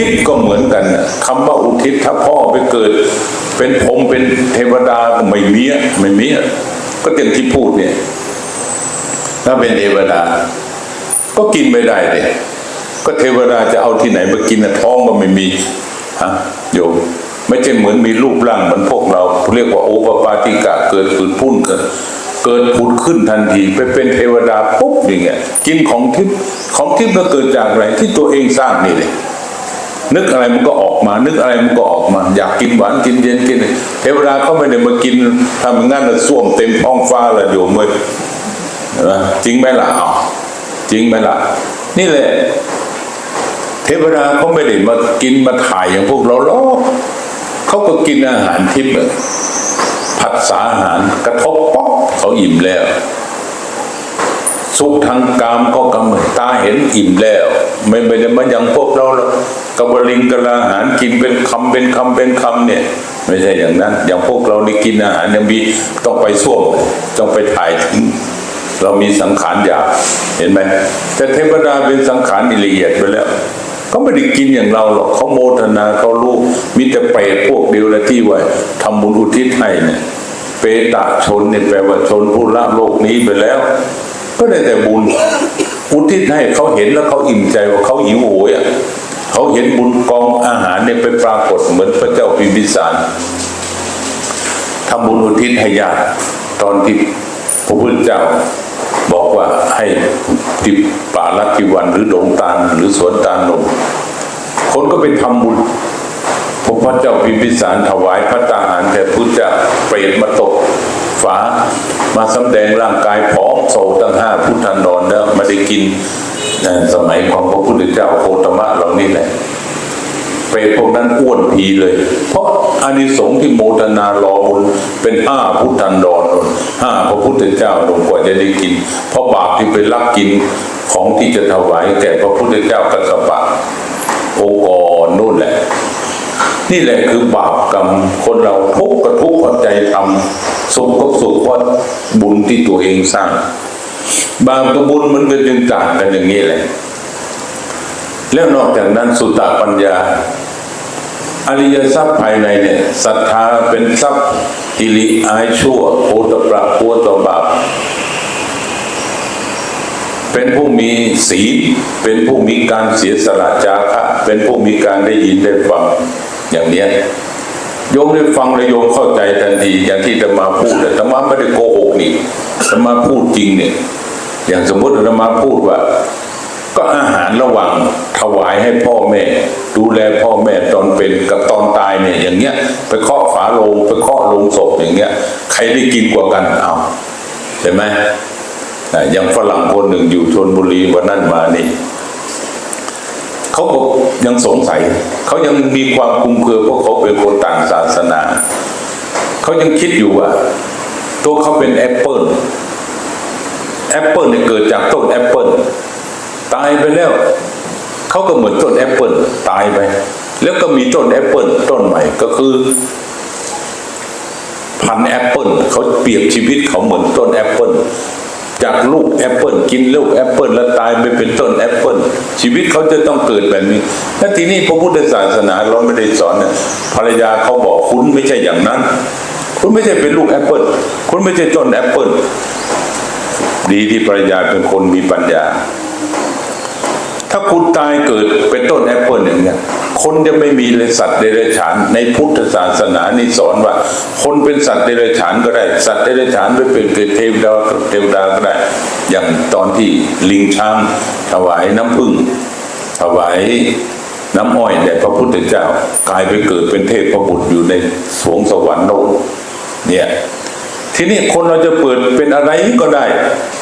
ทิศก็เหมือนกันน่ะคำว่าอุทิศถ้าพ่อไปเกิด เป็นผมเป็นเทวดาก็ไม่มีอะไม่มีก็อย่างที่พูดเนี่ย ถ้าเป็นเทวดา ก็กินไม่ได้เลยก็เทวดาจะเอาที่ไหนมากินนะท้องก็ไม่มีฮะโยมไม่ใช่เหมือนมีรูปร่างเหมือนพวกเราเรียกว่าโอปปาติกะเกิดขึ้นพุ่นเกิดเกิดผุดขึ้นทันทีไปเป็นเทวดาปุ๊บอย่างเงี้ยกินของทิพย์ของทิพย์ก็เกิดจากอะไรที่ตัวเองสร้างนี่เลย นึกอะไรมันก็ออกมา นึกอะไรมันก็ออกมา อยากกินหวานกินเย็นกินเทวดาเขาไม่ได้มากินทำอย่านั้นน่ะส้วมเต็มท้องฟ้าละโยมเว้ยเห็นไหมจริงไหมล่ะอ้าวจริงไหมล่ะ นี่แหละ เทวดาเขาไม่ได้มากินมาถ่ายอย่างพวกเราหรอกเขาก็กินอาหารทิพย์ผัดสาอาหารกระทบป๊อกเขาอิ่มแล้ว สุขทางกามก็กำเนิดตาเห็นอิ่มแล้ว ไม่ไม่ไมาอย่างพวกเราหรอกบลิงกะลาอาหารกินเป็นคำเป็นคำเป็นคำเนี่ย ไม่ใช่อย่างนั้น อย่างพวกเรานี่กินอาหารยังมีต้องไปส้วมต้องไปถ่ายถึงเรามีสังขารหยาบเห็นไหมแต่เทวดาเป็นสังขารละเอียดไปแล้วเขาไม่ได้กินอย่างเราหรอกเขาโมทนาเขารู้มีแต่เปรตพวกเดียวและที่ว่าทำบุญอุทิศให้เนี่ยเปตะชนเนี่ยแปลว่าชนผู้ละโลกนี้ไปแล้ว ก็ได้แต่บุญอุทิศให้เขาเห็นแล้วเขาอิ่มใจว่าเขาหิวโหยอะเขาเห็นบุญกองอาหารเนี่ยไปปรากฏเหมือนพระเจ้าพิมพิสารทำบุญอุทิศให้ญาติตอนที่พระพุทธเจ้าบอกว่าให้ติป่าลักิวันหรือดงตาลหรือสวนตาลนมคนก็ไปทำบุญพระพุทธเจ้าพิมพิสารถวายพระตาหารแต่พุทธเจ้าเปรตมาตกฝามาสำแดงร่างกายผอม โศกตั้งห้าพุทธันดรแล้วไมาได้กินนสมัยของพระพุทธเจ้าโคตมะเหล่านี้แหละเปรตพวกนั้นอ้วนพีเลย เพราะอานิสงส์ที่โมทนารอบุญเป็นห้าพุทธันดรห้าพระพุทธเจ้าลงกว่าจะได้กิน เพราะบาปที่ไปลักกินของที่จะถวายแก่พระพุทธเจ้ากัสสปะโอกรนู่นแหละ นี่แหละคือบาปกรรมคนเราทุกข์ก็ทุกข์ใจทำ สุขก็สุขเพราะบุญที่ตัวเองสร้าง บาปกับบุญมันก็จึงต่างกันอย่างนี้แหละ แล้วนอกจากนั้นสุตตปัญญา อริยทรัพย์ภายในเนี่ยศรัทธาเป็นทรัพย์อิริอายชั่วโอตปราโอตบาปเป็นผู้มีศีลเป็นผู้มีการเสียสละจาคะเป็นผู้มีการได้ยินได้ฟังอย่างเนี้ย โยมได้ฟังแล้วโยมเข้าใจทันที อย่างที่ธรรมาพูดแต่ธรรมาไม่ได้โกหกนี่ธรรมาพูดจริงเนี่ย อย่างสมมติธรรมาพูดว่า ก็อาหารระหว่างถวายให้พ่อแม่ ดูแลพ่อแม่ตอนเป็นกับตอนตายเนี่ย อย่างเงี้ย ไปเคาะฝาโลงไปเคาะโลงศพอย่างเงี้ย ใครได้กินกว่ากันเอาเห็นไหมอย่างฝรั่งคนหนึ่งอยู่ชนบุรีวันนั้นมานี่ เขาก็ยังสงสัย เขายังมีความคลุมเครือเพราะเขาเป็นคนต่างศาสนา เขายังคิดอยู่ว่า ตัวเขาเป็นแอปเปิลแอปเปิลเนี่ยเกิดจากต้นแอปเปิลตายไปแล้ว เขาก็เหมือนต้นแอปเปิลตายไป แล้วก็มีต้นแอปเปิลต้นใหม่ก็คือ พันแอปเปิลเขาเปรียบชีวิตเขาเหมือนต้นแอปเปิล จากลูกแอปเปิลกินลูกแอปเปิลแล้วตายไปเป็นต้นแอปเปิลชีวิตเขาจะต้องเกิดแบบนี้และทีนี้พระพุทธศาสนาเราไม่ได้สอนนี่ยภรรยาเขาบอกคุณไม่ใช่อย่างนั้น คุณไม่ใช่เป็นลูกแอปเปิลคุณไม่ใช่ต้นแอปเปิลดีที่ภรรยาเป็นคนมีปัญญา ถ้าคุณตายเกิดเป็นต้นแอปเปิลอย่างเงี้ย คนจะไม่มีเลยสัตว์เดรัจฉาน ในพุทธศาสนานี่สอนว่า คนเป็นสัตว์เดรัจฉานก็ได้ สัตว์เดรัจฉานไปเป็นเกิดเทวดาเทวดาก็ได้ อย่างตอนที่ลิงช้างถวายน้ำผึ้งถวายน้ำอ้อยแด่พระพุทธเจ้ากลายไปเกิดเป็นเทพประบุตรอยู่ในสวงสวรรค์โน่นเนี่ยทีนี้คนเราจะเปิดเป็นอะไรก็ได้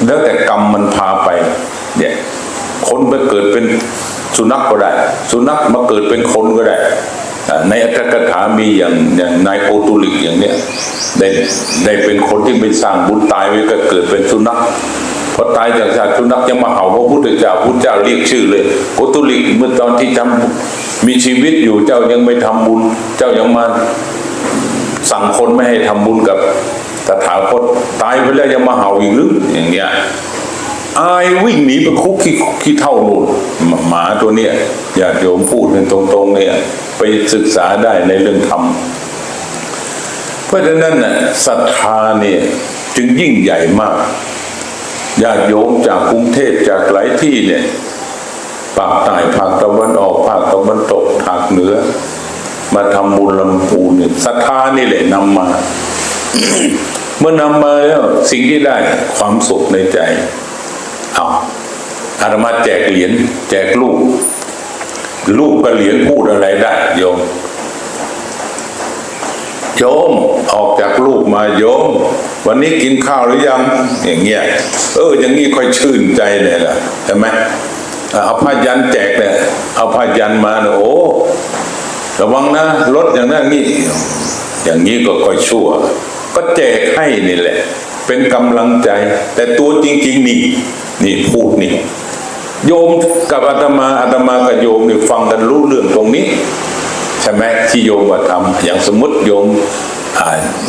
แล้วแต่กรรมมันพาไปเนี่ยคนไปเกิดเป็น สุนัขก็ได้ สุนัขมาเกิดเป็นคนก็ได้ ในอัตถกถามีอย่างอย่างนายโอตุลิกอย่างเนี้ยได้ได้เป็นคนที่ไปสร้างบุญตายไปก็เกิดเป็นสุนัขพอตายจากชาติสุนัขยังมาเห่าพระพุทธเจ้าพุทธเจ้าเรียกชื่อเลยโอตุลิกเมื่อตอนที่จำมีชีวิตอยู่เจ้ายังไม่ทำบุญ เจ้ายังมาสั่งคนไม่ให้ทำบุญกับตถาคตตายไปแล้วยังมาเห่าอีกหรืออย่างเงี้ย อายวิ่งหนีไปคุกขี้ขี้เท่านู่นหมาหมาตัวเนี้ยญาติโยมพูดเป็นตรงๆเนี่ยไปศึกษาได้ในเรื่องธรรมเพราะฉะนั้นน่ะศรัทธาเนี่ยจึงยิ่งใหญ่มากญาติโยมจากกรุงเทพจากหลายที่เนี่ยภาคใต้ภาคตะวันออกภาคตะวันตกภาคเหนือ มาทำบุญลำพูเนี่ยศรัทธานี่แหละนำมา เมื่อนำมาแล้วสิ่งที่ได้ความสุขในใจ เอาอาตมาแจกเหรียญแจกลูก ลูกกับเหรียญพูดอะไรได้โยมโยมออกจากลูกมาโยม วันนี้กินข้าวหรือยัง อย่างเงี้ยเอออย่างงี้ค่อยชื่นใจเลยล่ะใช่ไหมเอาผ้ายันแจกเนี่ยเอาผ้ายันมาเนี่ยโอ้ระวังนะรถอย่างนั้นนี่อย่างนี้ก็ค่อยชั่ว ก็แจกให้นี่แหละ เป็นกำลังใจ แต่ตัวจริง ๆ นี่นี่พูดนี่โยมกับอาตมาอาตมากับโยมนี่ฟังกันรู้เรื่องตรงนี้ใช่ไหมที่โยมมาทำอย่างสมมติโยม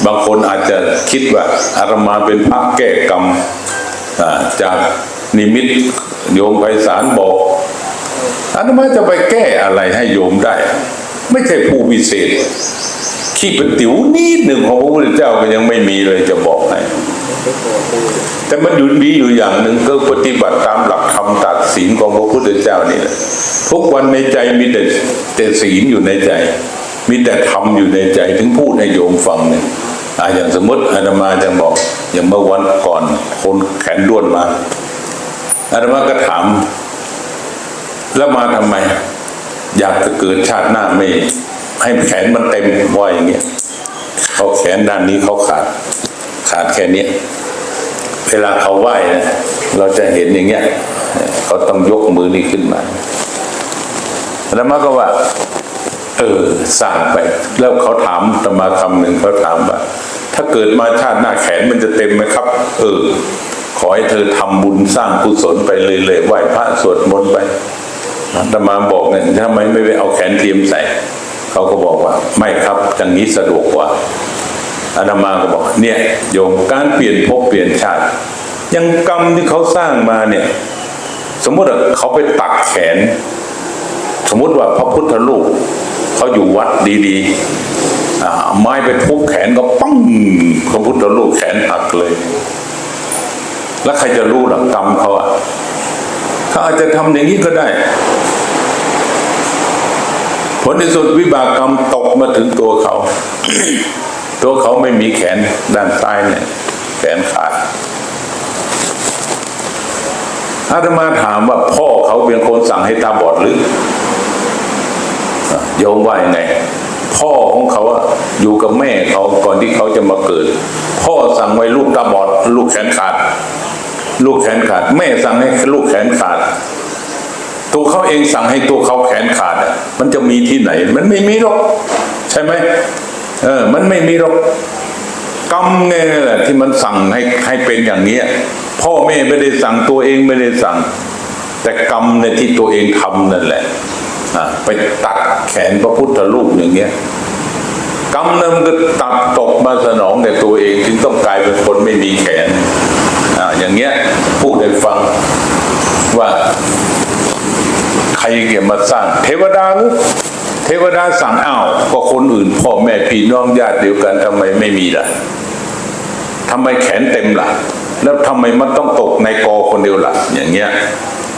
บางคนอาจจะคิดว่าอาตมาเป็นพระแก้กรรมจากนิมิตโยมไพศาลบอกอาตมาจะไปแก้อะไรให้โยมได้ ไม่ใช่ผู้วิเศษขี้เป็นติ๋วนิดหนึ่งของพระพุทธเจ้าก็ยังไม่มีเลยจะบอกให้ แต่มันอยู่ดีอยู่อย่างหนึ่งก็ปฏิบัติตามหลักคำตัดศีลของพระพุทธเจ้านี่แหละทุกวันในใจมีแต่แต่ศีลอยู่ในใจ มีแต่ธรรมอยู่ในใจถึงพูดให้โยมฟังเนี่ยอ่าอย่างสมมติอาตมาจะบอก อย่างเมื่อวันก่อนคนแขนด้วนมาอาตมาก็ถาม แล้วมาทำไม อยากจะเกิดชาติหน้าไม่ให้แขนมันเต็มว่าอย่างเงี้ยเขาแขนด้านนี้เขาขาด ขาดแค่นี้ เวลาเขาไหว้นะเราจะเห็นอย่างเงี้ยเขาต้องยกมือนี้ขึ้นมา แล้วมาก็ว่า เออสร้างไป แล้วเขาถามตมาคำหนึ่งเขาถามว่าถ้าเกิดมาชาติหน้าแขนมันจะเต็มไหมครับ เออ ขอให้เธอทำบุญสร้างกุศลไปเลยเลยๆไหว้พระสวดมนต์ไปตมาบอกเนี่ยทำไมไม่ไปเอาแขนเทียมใส่ เขาก็บอกว่า ไม่ครับอย่างนี้สะดวกกว่า อาตมาก็บอก เนี่ยโยมการเปลี่ยนภพเปลี่ยนชาติ ยังกรรมที่เขาสร้างมาเนี่ย สมมติว่าเขาไปตัดแขน สมมติว่าพระพุทธรูปเขาอยู่วัดดีๆไม้ไปทุบแขนก็ปั้งพระพุทธรูปแขนหักเลย แล้วใครจะรู้หลักกรรมเขาอะเขาอาจจะทำอย่างนี้ก็ได้ ผลที่สุดวิบากกรรมตกมาถึงตัวเขา ตัวเขาไม่มีแขนด้านซ้ายเนี่ย แขนขาดอาตมาถามว่าพ่อเขาเป็นคนสั่งให้ตาบอดหรือโยมว่ายังไง พ่อของเขาอะอยู่กับแม่เขาก่อนที่เขาจะมาเกิด พ่อสั่งไว้ลูกตาบอด ลูกแขนขาด ลูกแขนขาด แม่สั่งให้ลูกแขนขาด ตัวเขาเองสั่งให้ตัวเขาแขนขาดมันจะมีที่ไหน มันไม่มีหรอก ใช่ไหม เออ มันไม่มีหรอกกรรมเนี่ยแหละที่มันสั่งให้ให้เป็นอย่างนี้พ่อแม่ไม่ได้สั่งตัวเองไม่ได้สั่ง แต่กรรมในที่ตัวเองทำนั่นแหละไปตัดแขนพระพุทธรูปอย่างเงี้ยกรรมนั้นก็ตัดตกมาสนองแต่ตัวเองจึงต้องกลายเป็นคนไม่มีแขนอ่าอย่างเงี้ยพูดให้ฟังว่า ใครเกี่ยมาสร้างเทวดาหรือ ทวดาสั่งอ้าวก็คนอื่นพ่อแม่พี่น้องญาติเดียวกันทำไมไม่มีล่ะทำไมแขนเต็มล่ะ แล้วทำไมมันต้องตกในกอคนเดียวล่ะ อย่างเงี้ย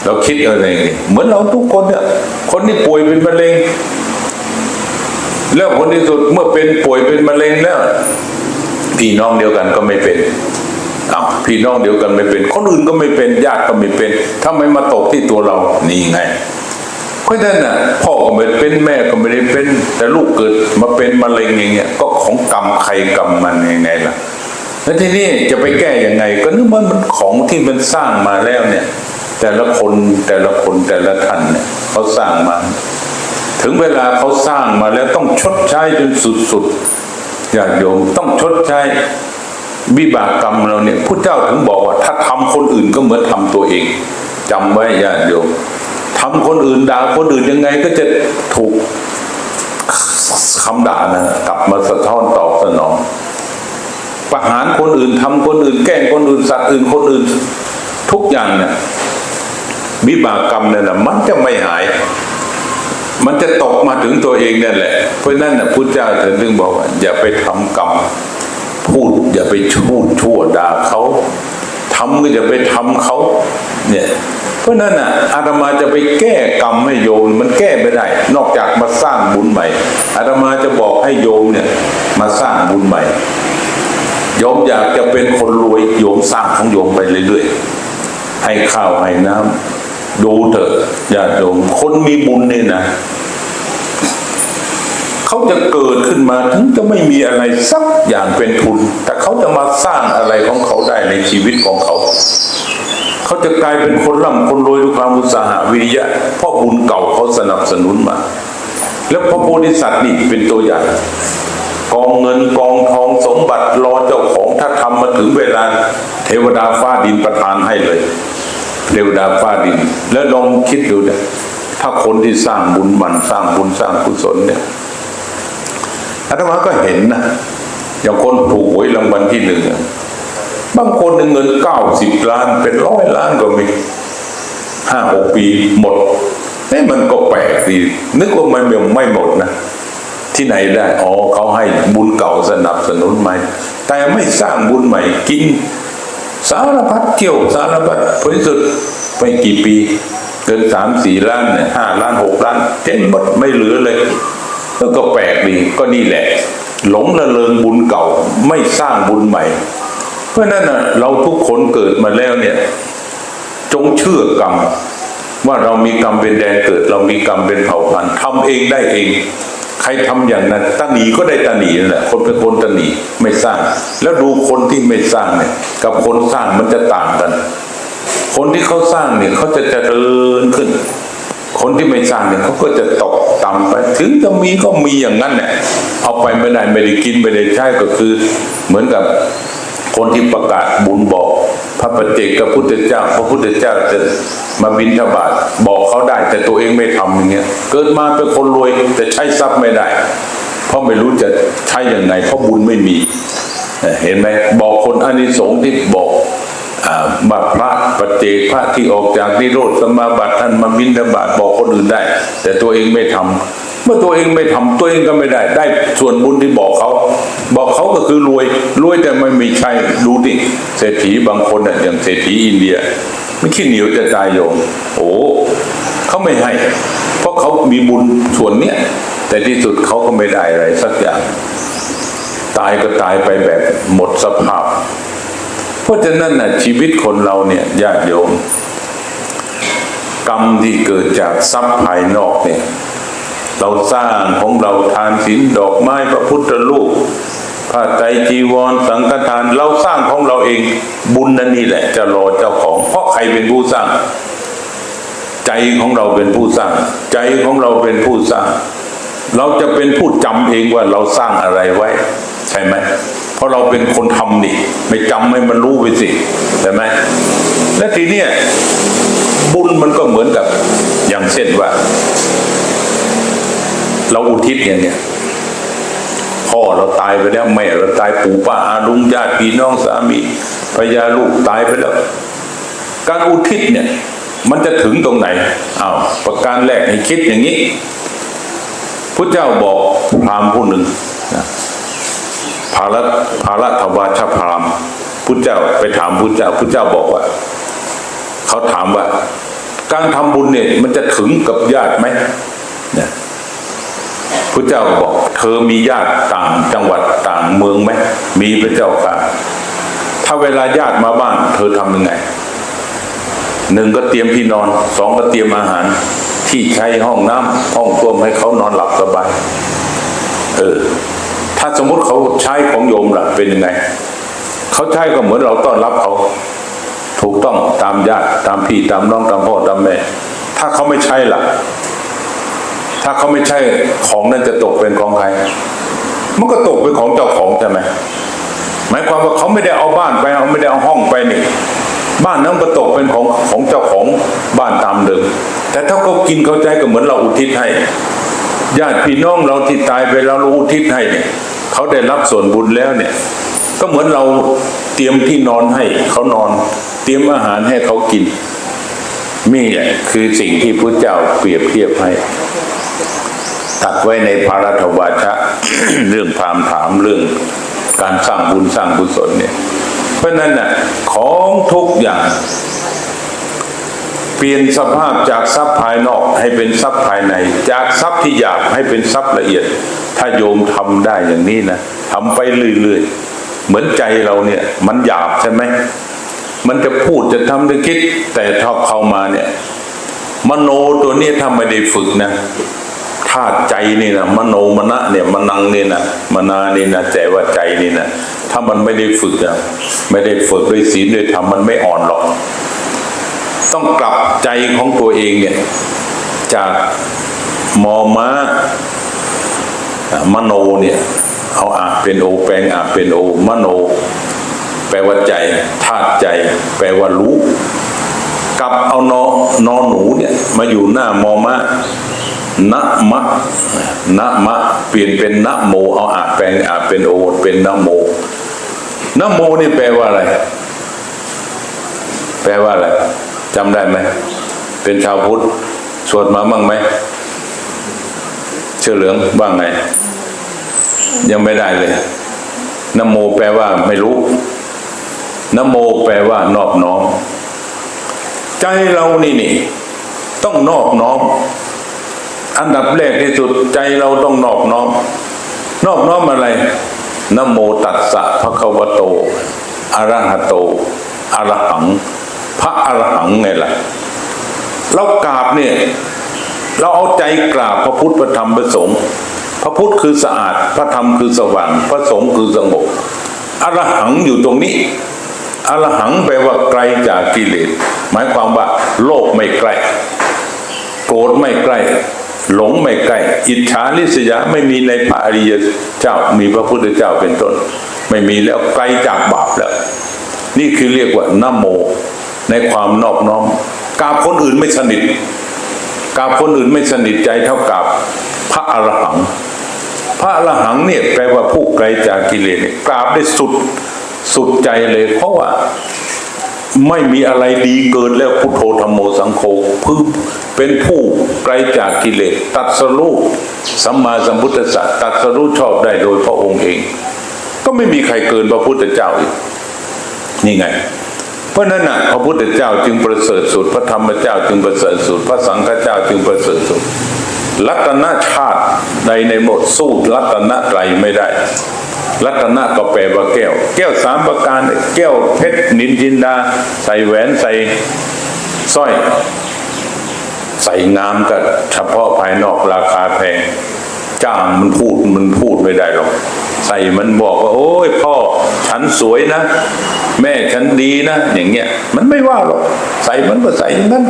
เราคิดอะไรอย่างงี้เหมือนเราทุกคนเนี่ยคนที่ป่วยเป็นมะเร็ง แล้วผลที่สุดเมื่อเป็นป่วยเป็นมะเร็งแล้ว พี่น้องเดียวกันก็ไม่เป็นอ้าวพี่น้องเดียวกันไม่เป็น คนอื่นก็ไม่เป็นญาติก็ไม่เป็นทำไมมาตกที่ตัวเรานี่ไง ราะฉะนั้นน่ะพ่อก็ไม่ได้เป็นแม่ก็ไม่ได้เป็น แต่ลูกเกิดมาเป็นมะเร็งอย่างเงี้ยก็ของกรรมใครกรรมมันยังไงล่ะแล้วทีนี้จะไปแก้ยังไง ก็นึกว่ามันของที่มันสร้างมาแล้วเนี่ย แต่ละคนแต่ละคนแต่ละท่านเนี่ยเขาสร้างมา ถึงเวลาเขาสร้างมาแล้วต้องชดใช้จนสุดๆญาติโยมต้องชดใช้วิบากกรรมเราเนี่ยพุทธเจ้าถึงบอกว่า ถ้าทำคนอื่นก็เหมือนทำตัวเองจำไว้ญาติโยม ทำคนอื่นด่าคนอื่นยังไงก็จะถูกคำด่านะกลับมาสะท้อนตอบสนองประหารคนอื่นทำคนอื่น แกล้งคนอื่นสัตว์อื่นคนอื่น ทุกอย่างเนี่ยวิบากกรรมเนี่ยนะมันจะไม่หาย มันจะตกมาถึงตัวเองนั่นแหละ เพราะนั่นนะพุทธเจ้าถึงบอกว่า อย่าไปทำกรรมพูดอย่าไปชูดชั่วด่าเขา ทำก็อย่าไปทำเขาเนี่ยเพราะนั่นน่ะอาตมาจะไปแก้กรรมให้โยมมันแก้ไม่ได้ นอกจากมาสร้างบุญใหม่อาตมาจะบอกให้โยมเนี่ยมาสร้างบุญใหม่โยมอยากจะเป็นคนรวยโยมสร้างของโยมไปเรื่อยๆให้ข้าวให้น้ำดูเถอะญาติโยมคนมีบุญเนี่ยนะ เขาจะเกิดขึ้นมาถึงจะไม่มีอะไรสักอย่างเป็นทุน แต่เขาจะมาสร้างอะไรของเขาได้ในชีวิตของเขา เขาจะกลายเป็นคนร่ำคนรวยด้วยความอุตสาหะวิริยะเพราะบุญเก่าเขาสนับสนุนมา แล้วพระโพธิสัตว์นี่เป็นตัวอย่างกองเงินกองทองสมบัติรอเจ้าของถ้าทำมาถึงเวลา เทวดาฟ้าดินประทานให้เลยเทวดาฟ้าดิน แล้วลองคิดดูเนี่ยถ้าคนที่สร้างบุญมันสร้างบุญสร้างกุศลเนี่ย อาตมาก็เห็นนะอย่างคนถูกหวยรางวัลที่หนึ่งบางคนเงินเก้าสิบล้าน เป็นร้อยล้านก็มีห้าหกปีหมดนี่มันก็แปลกดีนึกว่ามันไม่หมดนะที่ไหนได้อ๋อเขาให้บุญเก่าสนับสนุนใหม่ แต่ไม่สร้างบุญใหม่กิน สารพัดเที่ยวสารพัดผลสุดไปกี่ปี เกินสามสี่ล้านเนี่ยห้าล้านหกล้านเจ๊งหมดไม่เหลือเลย ก็แปลกดีก็นี่แหละ หลงละเริงบุญเก่าไม่สร้างบุญใหม่ เพราะนั้นนะเราทุกคนเกิดมาแล้วเนี่ย จงเชื่อกรรม ว่าเรามีกรรมเป็นแดนเกิด เรามีกรรมเป็นเผ่าพันธุ์ทำเองได้เอง ใครทำอย่างนั้นตาหนีก็ได้ตาหนีนั่นแหละคนเป็นคนตาหนีไม่สร้าง แล้วดูคนที่ไม่สร้างเนี่ย กับคนสร้างมันจะต่างกัน คนที่เขาสร้างเนี่ยเขาจะเจริญขึ้น คนที่ไม่สร้างเนี่ยเขาก็จะตกต่ำไป ถึงจะมีก็มีอย่างนั้นเนี่ยเอาไปไม่ได้ไม่ได้กินไม่ได้ใช้ก็คือ เหมือนกับคนที่ประกาศบุญบอก พระปฏิเจกพุทธเจ้า พระพุทธเจ้าจะมาบินทบาทบอกเขาได้ แต่ตัวเองไม่ทำอย่างเงี้ยเกิดมาเป็นคนรวยแต่ใช้ทรัพย์ไม่ได้ เพราะไม่รู้จะใช้อย่างไงเพราะบุญไม่มี เห็นไหมบอกคนอานิสงส์ที่บอก บัตรพระปฏิพระที่ออกจากนิโรธสมาบัติท่านมาบินทบาทบอกคนอื่นได้ แต่ตัวเองไม่ทำเมื่อตัวเองไม่ทำตัวเองก็ไม่ได้ ได้ส่วนบุญที่บอกเขา บอกเขาก็คือรวยรวยแต่ไม่มีใช่ดูดิเศรษฐีบางคนน่ะอย่างเศรษฐีอินเดีย ไม่ขี้เหนียวจะตายโยมโอ้เขาไม่ให้ เพราะเขามีบุญส่วนเนี้ยแต่ที่สุดเขาก็ไม่ได้อะไรสักอย่าง ตายก็ตายไปแบบหมดสภาพ ราะฉะนั้นน่ะชีวิตคนเราเนี่ยญาติโยม กรรมที่เกิดจากทรัพย์ภายนอกเนี่ย เราสร้างของเราทานศีลดอกไม้พระพุทธรูปผ้าไตรจีวร สังฆทาน เราสร้างของเราเองบุญนั่นนี่แหละ จะรอเจ้าของ เพราะใครเป็นผู้สร้าง ใจของเราเป็นผู้สร้าง ใจของเราเป็นผู้สร้าง เราจะเป็นผู้จำเองว่าเราสร้างอะไรไว้ ใช่ไหม ราะเราเป็นคนทำนี่ไม่จำให้มันรู้ไปสิใช่ไหมและทีเนี้ยบุญมันก็เหมือนกับ อย่างเช่นว่า เราอุทิศอย่างเนี้ยพ่อเราตายไปแล้วแม่เราตายปู่ป้าอาลุงญาติพี่น้องสามีภรรยาลูกตายไปแล้ว การอุทิศเนี่ย มันจะถึงตรงไหนอ้าวประการแรกให้คิดอย่างนี้พระเจ้าบอกพรามผู้หนึ่งนะ ภารัตภารัตวาชพรามพุทธเจ้าไปถามพุทธเจ้าพุทธเจ้าบอกว่า เขาถามว่า การทำบุญเนี่ย มันจะถึงกับญาติไหมเนี่ยพระเจ้าบอก เธอมีญาติต่างจังหวัดต่างเมืองไหมมีพระเจ้าค่ะถ้าเวลาญาติมาบ้าน เธอทำยังไงหนึ่งก็เตรียมที่นอนสองก็เตรียมอาหาร ที่ใช้ห้องน้ำห้องต้วมให้เขานอนหลับสบาย เออ ถ้าสมมติเขาใช้ของโยมล่ะเป็นยังไง เขาใช้ก็เหมือนเราต้อนรับเขาถูกต้องตามญาติตามพี่ตามน้องตามพ่อตามแม่ ถ้าเขาไม่ใช่ล่ะ ถ้าเขาไม่ใช่ของนั้นจะตกเป็นของใครมันก็ตกเป็นของเจ้าของใช่ไหมหมายความว่าเขาไม่ได้เอาบ้านไปเอาไม่ได้เอาห้องไปนี่บ้านนั้นก็ตกเป็นของของเจ้าของบ้านตามเดิม แต่ถ้าเขากินเขาใจก็เหมือนเราอุทิศให้ญาติพี่น้องเราที่ตายไปเราอุทิศให้เนี่ย เขาได้รับส่วนบุญแล้วเนี่ย ก็เหมือนเราเตรียมที่นอนให้เขานอน เตรียมอาหารให้เขากินนี่แหละคือสิ่งที่พระเจ้าเปรียบเทียบให้ตัดไว้ในพารัตวาชะ เรื่องพามถามเรื่องการสร้างบุญสร้างกุศลเนี่ย เพราะนั้นน่ะของทุกอย่าง เปลี่ยนสภาพจากทรัพย์ภายนอกให้เป็นทรัพย์ภายใน จากทรัพย์ที่หยาบให้เป็นทรัพย์ละเอียด ถ้าโยมทำได้อย่างนี้นะทำไปเรื่อยๆเหมือนใจเราเนี่ยมันหยาบใช่ไหมมันจะพูดจะทำจะคิด แต่ถ้าเข้ามาเนี่ย มโนตัวนี้ถ้าไม่ได้ฝึกนะธาตุใจนี่นะมโนมณะเนี่ยมนังนี่นะมนานี่นะใจว่าใจนี่นะถ้ามันไม่ได้ฝึกนะไม่ได้ฝึกด้วยศีลด้วยธรรมมันไม่อ่อนหรอก ต้องกลับใจของตัวเองเนี่ยจากมอม้อะมโนเนี่ยเอาอาเป็นโอแปลงอาเป็นโอมโน แปลว่าใจธาตุใจ แปลว่ารู้กลับเอานอนอหนูเนี่ยมาอยู่หน้ามอมะนะมะนะมะเปลี่ยนเป็นนะโมเอาอาแปลงอาเป็นโอเป็นนะโมนะโมนี่แปลว่าอะไร แปลว่าอะไร จำได้ไหม เป็นชาวพุทธ สวดมาบ้างไหม เชื่อเหลืองบ้างไง ยังไม่ได้เลยนโมแปลว่าไม่รู้นโมแปลว่านอบน้อม ใจเรานี่นี่ ต้องนอบน้อม อันดับแรกที่สุดใจเราต้องนอบน้อม นอบน้อมอะไรนโมตัสสะภะคะวะโตอะระหะโตอะระหัง พระอรหังไงล่ะเรากราบเนี่ยเราเอาใจกราบพระพุทธพระธรรมพระสงฆ์พระพุทธคือสะอาด พระธรรมคือสว่าง พระสงฆ์คือสงบอรหังอยู่ตรงนี้อรหังแปลว่าไกลจากกิเลสหมายความว่า โลภไม่ใกล้โกรธไม่ใกล้ หลงไม่ใกล้ อิจฉาริษยาไม่มีในพระอริยเจ้ามีพระพุทธเจ้าเป็นต้น ไม่มีแล้วไกลจากบาปแล้ว นี่คือเรียกว่านโม ในความนอบน้อมกราบคนอื่นไม่สนิทกราบคนอื่นไม่สนิทใจเท่ากับพระอรหัง พระอรหังเนี่ยแปลว่าผู้ไกลจากกิเลสกราบได้สุดสุดใจเลย เพราะว่าไม่มีอะไรดีเกินแล้วพุทโธธรรมโมสังโฆคือเป็นผู้ไกลจากกิเลสตัดสรู้สัมมาสัมพุทธศาสตัดสรู้ชอบได้โดยพระองค์เอง ก็ไม่มีใครเกินพระพุทธเจ้าอีกนี่ไง เพราะนั้นนะพระพุทธเจ้าจึงประเสริฐสุด พระธรรมเจ้าจึงประเสริฐสุด พระสังฆเจ้าจึงประเสริฐสุด รัตนชาติใดในหมดสู้รัตนไตรไม่ได้ รัตนะก็แปลว่าแก้ว แก้วสามประการ แก้วเพชรนินจินดา ใส่แหวนใส่สร้อย ใส่งามก็เฉพาะภายนอกราคาแพงจ้างมันพูดมันพูดไม่ได้หรอก ส่มันบอกว่า โอ้ยพ่อ ฉันสวยนะ แม่ฉันดีนะ อย่างเงี้ย มันไม่ว่าหรอก ใส่มันก็ใส่อย่างนั้น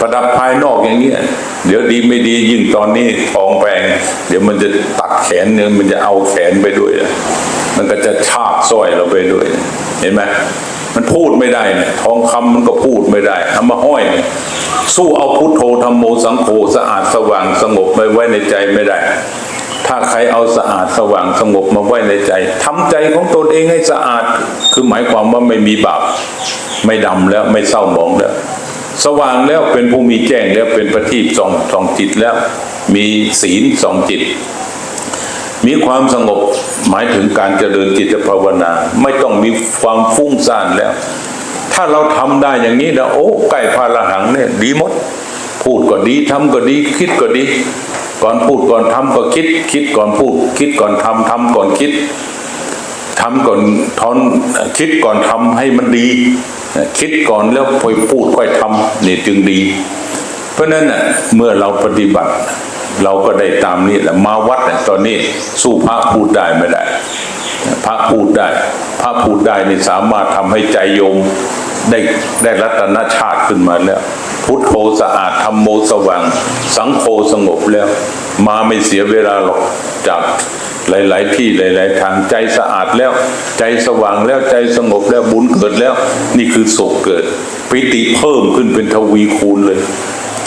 ประดับภายนอกอย่างเงี้ย เดี๋ยวดีไม่ดียิ่งตอนนี้ทองแพงเดี๋ยวมันจะตัดแขนเนี่ยมันจะเอาแขนไปด้วยอะมันก็จะชากสร้อยเราไปด้วย เห็นไหมมันพูดไม่ได้เนี่ยทองคำมันก็พูดไม่ได้เอามาห้อยเนี่ยสู้เอาพุทโธธรรมโมสังโฆสะอาดสว่างสงบไปไว้ในใจไม่ได้ ถ้าใครเอาสะอาดสว่างสงบมาไว้ในใจทำใจของตนเองให้สะอาด คือหมายความว่าไม่มีบาปไม่ดำแล้วไม่เศร้าหมองแล้ว สว่างแล้วเป็นผู้มีแจ้งแล้วเป็นประทีปสองสองจิตแล้ว มีศีลสองจิต มีความสงบหมายถึงการเจริญจิตภาวนา ไม่ต้องมีความฟุ้งซ่านแล้ว ถ้าเราทำได้อย่างนี้นะโอ้ใกล้พระหังเนี่ยดีหมด พูดก็ดีทำก็ดีคิดก็ดี ก่อนพูดก่อนทำก็คิด คิดก่อนพูด คิดก่อนทำทำก่อนคิดทำก่อนทอนคิดก่อนทำให้มันดี คิดก่อนแล้วค่อยพูดค่อยทำนี่จึงดี เพราะฉะนั้นน่ะเมื่อเราปฏิบัติ เราก็ได้ตามนี้แหละมาวัดเนี่ยตอนนี้สู้พระพูดได้ไม่ได้ พระพูดได้ พระพูดได้นี่สามารถทำให้ใจโยมได้ได้รัตนชาติขึ้นมาแล้ว พุทโธสะอาดธรรมโมสว่าง สังโฆสงบแล้ว มาไม่เสียเวลาหรอกจากหลาย ๆ ที่หลาย ๆ ทางใจสะอาดแล้ว ใจสว่างแล้วใจสงบแล้วบุญเกิดแล้ว นี่คือสุขเกิดปิติเพิ่มขึ้นเป็นทวีคูณเลย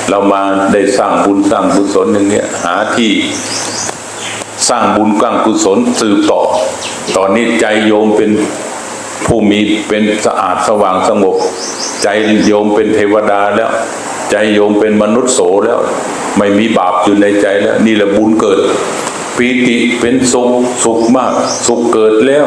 เรามาได้สร้างบุญสร้างกุศลอย่างเงี้ยหาที่สร้างบุญกว้างกุศลสืบต่อ ตอนนี้ใจโยมเป็น ผู้มีเป็นสะอาดสว่างสงบ ใจโยมเป็นเทวดาแล้ว ใจโยมเป็นมนุษย์โสแล้ว ไม่มีบาปอยู่ในใจแล้ว นี่แหละบุญเกิดปีติเป็นสุขสุขมาก สุขเกิดแล้ว